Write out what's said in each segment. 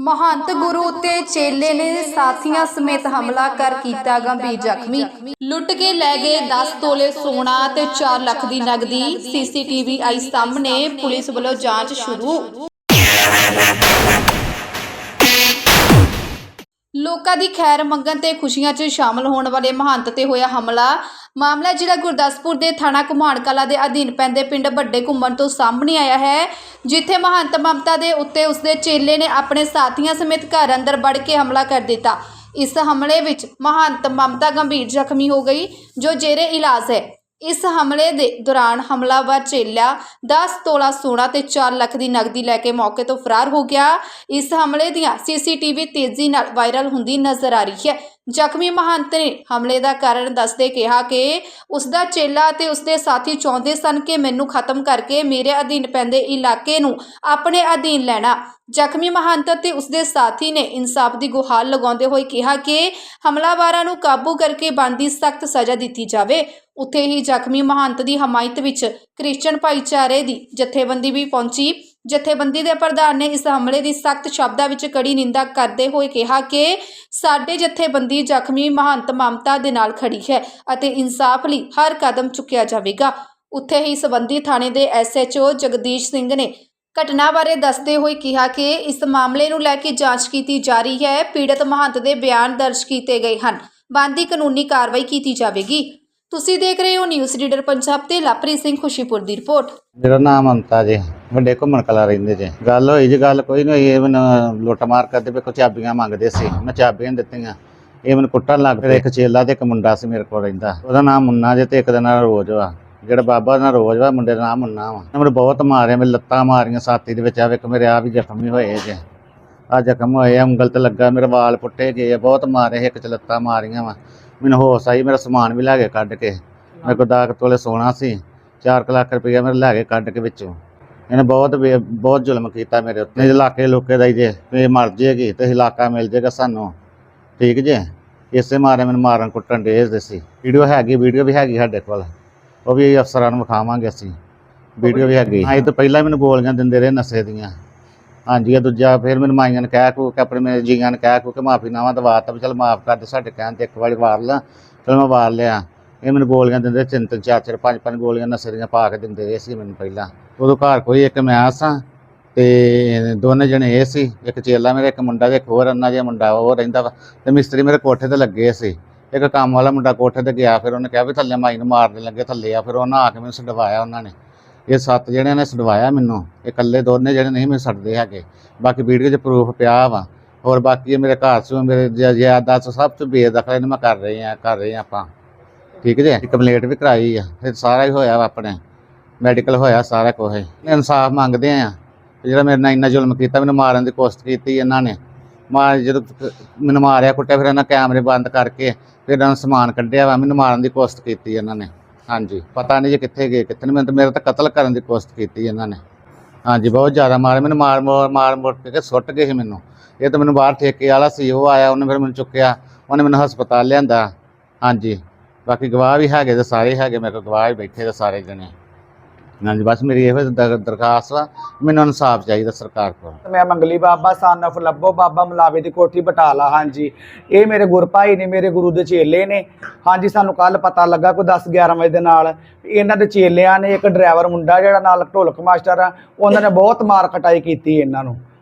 ਮਹੰਤ ਗੁਰੂ ਤੇ ਚੇਲੇ ਨੇ ਸਾਥੀਆਂ ਸਮੇਤ ਹਮਲਾ ਕਰ ਕੀਤਾ ਗੰਭੀਰ ਜ਼ਖਮੀ। ਲੁੱਟ ਕੇ ਲੈ ਗਏ 10 ਤੋਲੇ ਸੋਨਾ ਤੇ 4 ਲੱਖ ਦੀ ਨਗਦੀ। ਸੀਸੀਟੀਵੀ ਆਈ ਸਾਹਮਣੇ ਪੁਲਿਸ ਵੱਲੋਂ ਜਾਂਚ ਸ਼ੁਰੂ। ਲੋਕਾਂ ਦੀ ਖੈਰ ਮੰਗਣ ਤੇ ਖੁਸ਼ੀਆਂ 'ਚ ਸ਼ਾਮਲ ਹੋਣ ਵਾਲੇ ਮਹੰਤ ਤੇ ਹੋਇਆ ਹਮਲਾ। ਮਾਮਲਾ ਜ਼ਿਲ੍ਹਾ ਗੁਰਦਾਸਪੁਰ ਦੇ ਥਾਣਾ ਘੁਮਾਣ ਕਲਾ ਦੇ ਅਧੀਨ ਪੈਂਦੇ ਪਿੰਡ ਵੱਡੇ ਘੁੰਮਣ ਤੋਂ ਸਾਹਮਣੇ ਆਇਆ ਹੈ, ਜਿੱਥੇ ਮਹੰਤ ਮਮਤਾ ਦੇ ਉੱਤੇ ਉਸਦੇ ਚੇਲੇ ਨੇ ਆਪਣੇ ਸਾਥੀਆਂ ਸਮੇਤ ਘਰ ਅੰਦਰ ਵੜ ਕੇ ਹਮਲਾ ਕਰ ਦਿੱਤਾ। ਇਸ ਹਮਲੇ ਵਿੱਚ ਮਹੰਤ ਮਮਤਾ ਗੰਭੀਰ ਜ਼ਖਮੀ ਹੋ ਗਈ, ਜੋ ਜੇਰੇ ਇਲਾਜ ਹੈ। ਇਸ ਹਮਲੇ ਦੇ ਦੌਰਾਨ ਹਮਲਾਵਰ ਚੇਲਾ 10 ਤੋਲਾ ਸੋਨਾ ਤੇ 4 ਲੱਖ ਦੀ ਨਗਦੀ ਲੈ ਕੇ ਮੌਕੇ ਤੋਂ ਫਰਾਰ ਹੋ ਗਿਆ। ਇਸ ਹਮਲੇ ਦੀਆਂ ਸੀਸੀਟੀਵੀ ਤੇਜ਼ੀ ਨਾਲ ਵਾਇਰਲ ਹੁੰਦੀ ਨਜ਼ਰ ਆ ਰਹੀ ਹੈ। ਜ਼ਖਮੀ ਮਹੰਤ ਨੇ ਹਮਲੇ ਦਾ ਕਾਰਨ ਦੱਸਦੇ ਕਿਹਾ ਕਿ ਉਸ ਦਾ ਚੇਲਾ ਅਤੇ ਉਸ ਦੇ ਸਾਥੀ ਚਾਹੁੰਦੇ ਸਨ ਕਿ ਮੈਨੂੰ ਖਤਮ ਕਰਕੇ ਮੇਰੇ ਅਧੀਨ ਪੈਂਦੇ ਇਲਾਕੇ ਨੂੰ ਆਪਣੇ ਅਧੀਨ ਲੈਣਾ। ਜ਼ਖਮੀ ਮਹੰਤ ਅਤੇ ਉਸ ਦੇ ਸਾਥੀ ਨੇ ਇਨਸਾਫ ਦੀ ਗੁਹਾਰ ਲਗਾਉਂਦੇ ਹੋਏ ਕਿਹਾ ਕਿ ਹਮਲਾਵਰਾਂ ਨੂੰ ਕਾਬੂ ਕਰਕੇ ਬਣਦੀ ਸਖਤ ਸਜ਼ਾ ਦਿੱਤੀ ਜਾਵੇ। ਉੱਥੇ ਹੀ ਜ਼ਖਮੀ ਮਹੰਤ ਦੀ ਹਮਾਇਤ ਵਿੱਚ ਕ੍ਰਿਸਚੀਅਨ ਭਾਈਚਾਰੇ ਦੀ ਜਥੇਬੰਦੀ ਵੀ ਪਹੁੰਚੀ। ਜਥੇਬੰਦੀ ਦੇ ਪ੍ਰਧਾਨ ਨੇ ਇਸ ਹਮਲੇ ਦੀ ਸਖਤ ਸ਼ਬਦਾਂ ਵਿੱਚ ਕੜੀ ਨਿੰਦਾ ਕਰਦੇ ਹੋਏ ਕਿਹਾ ਕਿ ਸਾਡੇ ਜਥੇਬੰਦੀ ਜ਼ਖਮੀ ਮਹੰਤ ਮਮਤਾ ਦੇ ਨਾਲ ਖੜੀ ਹੈ ਅਤੇ ਇਨਸਾਫ ਲਈ ਹਰ ਕਦਮ ਚੁੱਕਿਆ ਜਾਵੇਗਾ। ਉੱਥੇ ਹੀ ਸਬੰਧੀ ਥਾਣੇ ਦੇ ਐਸਐਚਓ ਜਗਦੀਸ਼ ਸਿੰਘ ਨੇ ਘਟਨਾ ਬਾਰੇ ਦੱਸਦੇ ਹੋਏ ਕਿਹਾ ਕਿ ਇਸ ਮਾਮਲੇ ਨੂੰ ਲੈ ਕੇ ਜਾਂਚ ਕੀਤੀ ਜਾ ਰਹੀ ਹੈ। ਪੀੜਤ ਮਹੰਤ ਦੇ ਬਿਆਨ ਦਰਜ ਕੀਤੇ ਗਏ ਹਨ। ਬੰਦੀ ਕਾਨੂੰਨੀ ਕਾਰਵਾਈ ਕੀਤੀ ਜਾਵੇਗੀ। ਤੁਸੀਂ ਦੇਖ ਰਹੇ ਹੋ ਨਿਊਜ਼ ਰੀਡਰ ਪੰਜਾਬ ਤੇ ਲਾਪ੍ਰੀਤ ਸਿੰਘ ਖੁਸ਼ੀਪੁਰ ਦੀ ਰਿਪੋਰਟ। ਮੇਰਾ ਨਾਮ ਅੰਤਾ ਜੀ, ਵੱਡੇ ਘੁੰਮਣ ਕਲਾ ਰਹਿੰਦੇ ਜੇ। ਗੱਲ ਹੋਈ ਜੀ, ਗੱਲ ਕੋਈ ਨਹੀਂ ਇਹ ਮੈਨੂੰ ਲੁੱਟ ਮਾਰ ਕਰਦੇ ਵੀ ਕੋਈ ਚਾਬੀਆਂ ਮੰਗਦੇ ਸੀ, ਮੈਂ ਚਾਬੀਆਂ ਦਿੱਤੀਆਂ। ਇਹ ਮੈਨੂੰ ਕੁੱਟਣ ਲੱਗ ਪਿਆ, ਇੱਕ ਚੇਲਾ ਤੇ ਇੱਕ ਮੁੰਡਾ ਸੀ ਮੇਰੇ ਕੋਲ ਰਹਿੰਦਾ। ਉਹਦਾ ਨਾਮ ਮੁੰਨਾ ਜੇ ਤੇ ਇੱਕ ਦਾ ਨਾਮ ਰੋਜ਼ ਵਾ। ਜਿਹੜਾ ਬਾਬਾ ਦਾ ਰੋਜ਼ ਵਾ, ਮੁੰਡੇ ਦਾ ਨਾਮ ਮੁੰਨਾ ਵਾ। ਮੈਨੂੰ ਬਹੁਤ ਮਾਰਿਆ ਮੇਰੇ ਲੱਤਾਂ ਮਾਰੀਆਂ, ਸਾਥੀ ਦੇ ਵਿੱਚ ਆ ਵੇਖ, ਮੇਰੇ ਆ ਵੀ ਜ਼ਖਮੀ ਹੋਏ ਜੇ। ਆ ਜ਼ਖਮ ਹੋਏ ਆ ਉਂਗਲ ਤੇ ਲੱਗਾ, ਮੇਰੇ ਵਾਲ ਪੁੱਟੇ ਗਏ ਆ, ਬਹੁਤ ਮਾਰੇ, ਇੱਕ ਚ ਮਾਰੀਆਂ ਵਾ। ਮੈਨੂੰ ਹੋਸ਼ ਆਈ, ਮੇਰਾ ਸਮਾਨ ਵੀ ਲੈ ਕੇ ਕੱਢ ਕੇ। ਮੇਰੇ ਕੋਲ ਦਾਗ ਤੋਲੇ ਸੋਨਾ ਸੀ 4 ਲੱਖ ਰੁਪਇਆ ਮੇਰੇ ਲੈ ਕੇ ਕੱਢ ਕੇ ਵਿੱਚੋਂ। ਇਹਨੇ ਬਹੁਤ ਬੇ- ਬਹੁਤ ਜ਼ੁਲਮ ਕੀਤਾ ਮੇਰੇ ਉੱਤੇ। ਇਲਾਕੇ ਲੋਕੇ ਦਾ ਹੀ ਜੇ ਵੀ ਮਰ ਜੇਗੀ ਤੇ ਇਲਾਕਾ ਮਿਲ ਜੇਗਾ ਸਾਨੂੰ। ਠੀਕ ਜੇ? ਇਸੇ ਮਾਰੇ ਮੈਨੂੰ ਮਾਰਨ ਕੁੱਟਣ ਦੇ ਸੀ। ਵੀਡੀਓ ਹੈਗੀ, ਵੀਡੀਓ ਵੀ ਹੈਗੀ ਸਾਡੇ ਕੋਲ। ਉਹ ਵੀ ਅਫਸਰਾਂ ਨੂੰ ਵਿਖਾਵਾਂਗੇ ਅਸੀਂ। ਵੀਡੀਓ ਵੀ ਹੈਗੀ। ਹਾਂ ਇਹ ਤੋਂ ਪਹਿਲਾਂ ਮੈਨੂੰ ਗੋਲੀਆਂ ਦਿੰਦੇ ਰਹੇ ਨਸ਼ੇ ਦੀਆਂ। ਹਾਂਜੀ, ਇਹ ਦੂਜਾ ਫਿਰ ਮੈਨੂੰ ਮਾਈਆਂ ਨੇ ਕਹਿ ਕੂ ਕਿ ਆਪਣੇ ਮੇਰੇ ਜੀਆਂ ਨੇ ਕਹਿ ਕੂ ਕਿ ਮਾਫੀ ਨਾਵਾ ਦਵਾਤਾ ਵੀ ਚਲ ਮਾਫ ਕਰ ਦੇ ਸਾਡੇ ਕਹਿਣ ਤੇ ਇੱਕ ਵਾਰੀ ਵਾਰ ਲਾ। ਚਲ ਮੈਂ ਵਾਰ ਲਿਆ। ਇਹ ਮੈਨੂੰ ਗੋਲੀਆਂ ਦਿੰਦੇ ਤਿੰਨ ਤਿੰਨ ਚਾਰ ਚਾਰ, ਪੰਜ ਪੰਜ ਗੋਲੀਆਂ ਨਸ਼ੇ ਦੀਆਂ ਪਾ ਕੇ ਦਿੰਦੇ ਰਹੇ ਸੀ ਮੈਨੂੰ ਪਹਿਲਾਂ। ਉਦੋਂ ਘਰ ਕੋਈ ਇੱਕ ਮੈਂ ਸਾਂ ਤੇ ਦੋਨੇ ਜਣੇ ਇਹ ਸੀ। ਇੱਕ ਚੇਲਾ ਮੇਰਾ, ਇੱਕ ਮੁੰਡਾ ਤੇ ਇੱਕ ਹੋਰ ਅੰਨਾ ਜਿਹਾ ਮੁੰਡਾ ਉਹ ਰਹਿੰਦਾ ਵਾ ਤੇ ਮਿਸਤਰੀ ਮੇਰੇ ਕੋਠੇ ਤੇ ਲੱਗੇ ਸੀ। ਇੱਕ ਕੰਮ ਵਾਲਾ ਮੁੰਡਾ ਕੋਠੇ ਤੇ ਗਿਆ, ਫਿਰ ਉਹਨੇ ਕਿਹਾ ਵੀ ਥੱਲੇ ਮਾਈ ਨੂੰ ਮਾਰਨ ਲੱਗੇ, ਥੱਲੇ ਆ, ਫਿਰ ਉਹਨਾਂ ਆ ਕੇ ਮੈਨੂੰ ਛਡਵਾਇਆ ਉਹਨਾਂ ਨੇ। ਇਹ ਸੱਤ ਜਿਹੜਿਆਂ ਨੇ ਛਡਵਾਇਆ ਮੈਨੂੰ। ਇਹ ਇਕੱਲੇ ਦੋਨੇ ਜਿਹੜੇ ਨਹੀਂ ਮੈਨੂੰ ਛੱਡਦੇ ਹੈਗੇ। ਬਾਕੀ ਵੀਡੀਓ 'ਚ ਪ੍ਰੂਫ ਪਿਆ ਵਾ। ਹੋਰ ਬਾਕੀ ਇਹ ਮੇਰੇ ਘਰ 'ਚ, ਮੇਰੇ ਜ਼ਿਆਦਾ ਸਭ ਤੋਂ ਬੇਦਖਲ ਇਹਨੂੰ ਮੈਂ ਕਰ ਰਹੇ ਆ ਕਰ ਰਹੇ ਆ ਆਪਾਂ। ਠੀਕ ਜੇ? ਕੰਪਲੇਂਟ ਵੀ ਕਰਾਈ ਆ। ਫਿਰ ਸਾਰਾ ਹੀ ਹੋਇਆ ਵਾ ਆਪਣੇ। ਮੈਡੀਕਲ ਹੋਇਆ ਸਾਰਾ ਕੁਝ ਇਨਸਾਫ ਮੰਗਦੇ ਆ ਜਿਹੜਾ ਮੇਰੇ ਨਾਲ ਇੰਨਾ ਜ਼ੁਲਮ ਕੀਤਾ, ਮੈਨੂੰ ਮਾਰਨ ਦੀ ਕੋਸ਼ਿਸ਼ ਕੀਤੀ ਇਹਨਾਂ ਨੇ। ਮਾਰ, ਜਦੋਂ ਮੈਨੂੰ ਮਾਰਿਆ ਕੁੱਟਿਆ, ਫਿਰ ਇਹਨਾਂ ਕੈਮਰੇ ਬੰਦ ਕਰਕੇ ਫਿਰ ਇਹਨਾਂ ਨੂੰ ਸਮਾਨ ਕੱਢਿਆ ਵਾ। ਮੈਨੂੰ ਮਾਰਨ ਦੀ ਕੋਸ਼ਿਸ਼ ਕੀਤੀ ਇਹਨਾਂ ਨੇ। ਹਾਂਜੀ। ਪਤਾ ਨਹੀਂ ਜੀ ਕਿੱਥੇ ਗਏ, ਕਿੱਥੇ ਨਹੀਂ। ਮੈਨੂੰ ਤਾਂ ਮੇਰੇ ਤਾਂ ਕਤਲ ਕਰਨ ਦੀ ਕੋਸ਼ਿਸ਼ ਕੀਤੀ ਇਹਨਾਂ ਨੇ। ਹਾਂਜੀ, ਬਹੁਤ ਜ਼ਿਆਦਾ ਮਾਰ। ਮੈਨੂੰ ਮਾਰ ਮਾਰ ਮਾਰ ਮੁੜ ਕੇ ਸੁੱਟ ਗਏ ਸੀ ਮੈਨੂੰ। ਇਹ ਤਾਂ ਮੈਨੂੰ ਬਾਹਰ ਠੇਕੇ ਵਾਲਾ ਸੀ, ਉਹ ਆਇਆ, ਉਹਨੇ ਫਿਰ ਮੈਨੂੰ ਚੁੱਕਿਆ। ਉਹਨੇ ਮੈਨੂੰ ਹਸਪਤਾਲ ਲਿਆਂਦਾ। ਹਾਂਜੀ। ਬਾਕੀ ਗਵਾਹ ਵੀ ਹੈਗੇ ਤੇ ਸਾਰੇ ਹੈਗੇ, ਮੇਰੇ ਕੋਲ ਗਵਾਹ ਹੀ ਬੈਠੇ ਤੇ ਸਾਰੇ ਜਣੇ। ਹਾਂਜੀ, ਬਸ ਮੇਰੀ ਇਹੋ ਦਰ- ਦਰਖਾਸਤ ਆ, ਮੈਨੂੰ ਇਨਸਾਫ ਚਾਹੀਦਾ ਸਰਕਾਰ ਕੋਲ। ਮੈਂ ਮੰਗਲੀ ਬਾਬਾ ਸਨ of ਲੱਭੋ ਬਾਬਾ, ਮਲਾਵੇ ਦੀ ਕੋਠੀ ਬਟਾਲਾ, ਹਾਂਜੀ। ਇਹ ਮੇਰੇ ਗੁਰਭਾਈ ਨੇ, ਮੇਰੇ ਗੁਰੂ ਦੇ ਚੇਲੇ ਨੇ। ਹਾਂਜੀ, ਸਾਨੂੰ ਕੱਲ ਪਤਾ ਲੱਗਾ ਕੋਈ 10 11 ਵਜੇ ਦੇ ਨਾਲ। ਇਹਨਾਂ ਦੇ ਚੇਲਿਆਂ ਨੇ ਇੱਕ ਡਰਾਈਵਰ ਮੁੰਡਾ ਜਿਹੜਾ ਨਾਲ ਢੋਲਕ ਮਾਸਟਰ ਆ, ਉਹਨਾਂ ਨੇ ਬਹੁਤ ਮਾਰ ਕਟਾਈ ਕੀਤੀ ਇਹਨਾਂ ਨੂੰ।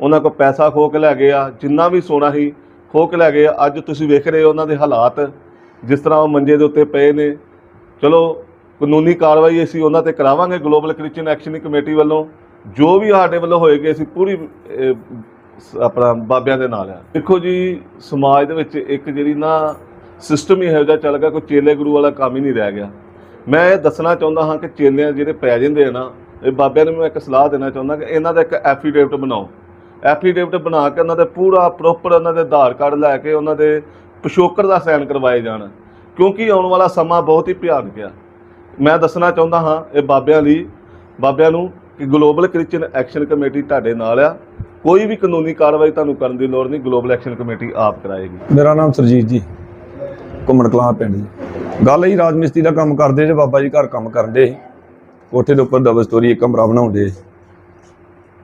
ਉਹਨਾਂ ਕੋਲ ਪੈਸਾ ਖੋਹ ਕੇ ਲੈ ਗਏ ਆ, ਜਿੰਨਾ ਵੀ ਸੋਨਾ ਸੀ ਖੋਹ ਕੇ ਲੈ ਗਏ ਆ। ਅੱਜ ਤੁਸੀਂ ਵੇਖ ਰਹੇ ਹੋ ਉਹਨਾਂ ਦੇ ਹਾਲਾਤ, ਜਿਸ ਤਰ੍ਹਾਂ ਉਹ ਮੰਜੇ ਦੇ ਉੱਤੇ ਪਏ ਨੇ। ਚਲੋ, ਕਾਨੂੰਨੀ ਕਾਰਵਾਈ ਅਸੀਂ ਉਹਨਾਂ ਤੇ ਕਰਾਵਾਂਗੇ ਗਲੋਬਲ ਕ੍ਰਿਸਚੀਅਨ ਐਕਸ਼ਨ ਕਮੇਟੀ ਵੱਲੋਂ। ਜੋ ਵੀ ਸਾਡੇ ਵੱਲੋਂ ਹੋਏਗੀ, ਅਸੀਂ ਪੂਰੀ ਆਪਣਾ ਬਾਬਿਆਂ ਦੇ ਨਾਲ ਆ। ਦੇਖੋ ਜੀ, ਸਮਾਜ ਦੇ ਵਿੱਚ ਇੱਕ ਜਿਹੜੀ ਨਾ ਸਿਸਟਮ ਹੀ ਇਹੋ ਜਿਹਾ ਚੱਲ ਗਿਆ, ਕੋਈ ਚੇਲੇ ਗੁਰੂ ਵਾਲਾ ਕੰਮ ਹੀ ਨਹੀਂ ਰਹਿ ਗਿਆ। ਮੈਂ ਇਹ ਦੱਸਣਾ ਚਾਹੁੰਦਾ ਹਾਂ ਕਿ ਚੇਲੇ ਜਿਹੜੇ ਪੈ ਜਾਂਦੇ ਆ ਨਾ, ਇਹ ਬਾਬਿਆਂ ਨੂੰ ਮੈਂ ਇੱਕ ਸਲਾਹ ਦੇਣਾ ਚਾਹੁੰਦਾ ਕਿ ਇਹਨਾਂ ਦਾ ਇੱਕ ਐਫੀਡੇਵਿਟ ਬਣਾਓ। ਐਫੀਡੇਵਿਟ ਬਣਾ ਕੇ ਉਹਨਾਂ ਦੇ ਪੂਰਾ ਪ੍ਰੋਪਰ ਉਹਨਾਂ ਦੇ ਆਧਾਰ ਕਾਰਡ ਲੈ ਕੇ ਉਹਨਾਂ ਦੇ ਪਿਛੋਕੜ ਦਾ ਸਾਈਨ ਕਰਵਾਏ ਜਾਣ। ਕਿਉਂਕਿ ਆਉਣ ਵਾਲਾ ਸਮਾਂ ਬਹੁਤ ਹੀ ਭਿਆਨਕ ਆ। ਮੈਂ ਦੱਸਣਾ ਚਾਹੁੰਦਾ ਹਾਂ ਇਹ ਬਾਬਿਆਂ ਲਈ, ਬਾਬਿਆਂ ਨੂੰ ਕਿ ਗਲੋਬਲ ਕ੍ਰਿਸਚੀਅਨ ਐਕਸ਼ਨ ਕਮੇਟੀ ਤੁਹਾਡੇ ਨਾਲ ਆ। ਕੋਈ ਵੀ ਕਾਨੂੰਨੀ ਕਾਰਵਾਈ ਤੁਹਾਨੂੰ ਕਰਨ ਦੀ ਲੋੜ ਨਹੀਂ ਗਲੋਬਲ ਐਕਸ਼ਨ ਕਮੇਟੀ ਆਪ ਕਰਾਏਗੀ। ਮੇਰਾ ਨਾਮ ਸਰਜੀਤ ਜੀ, ਘੁੰਮਣ ਕਲਾਂ ਪਿੰਡ ਜੀ। ਗੱਲ ਹੀ ਰਾਜਮਿਸਤਰੀ ਦਾ ਕੰਮ ਕਰਦੇ ਜੇ ਬਾਬਾ ਜੀ ਘਰ ਕੰਮ ਕਰਦੇ ਸੀ। ਕੋਠੇ ਦੇ ਉੱਪਰ ਡਬਲ ਸਟੋਰੀ ਇੱਕ ਕਮਰਾ ਬਣਾਉਂਦੇ ਸੀ।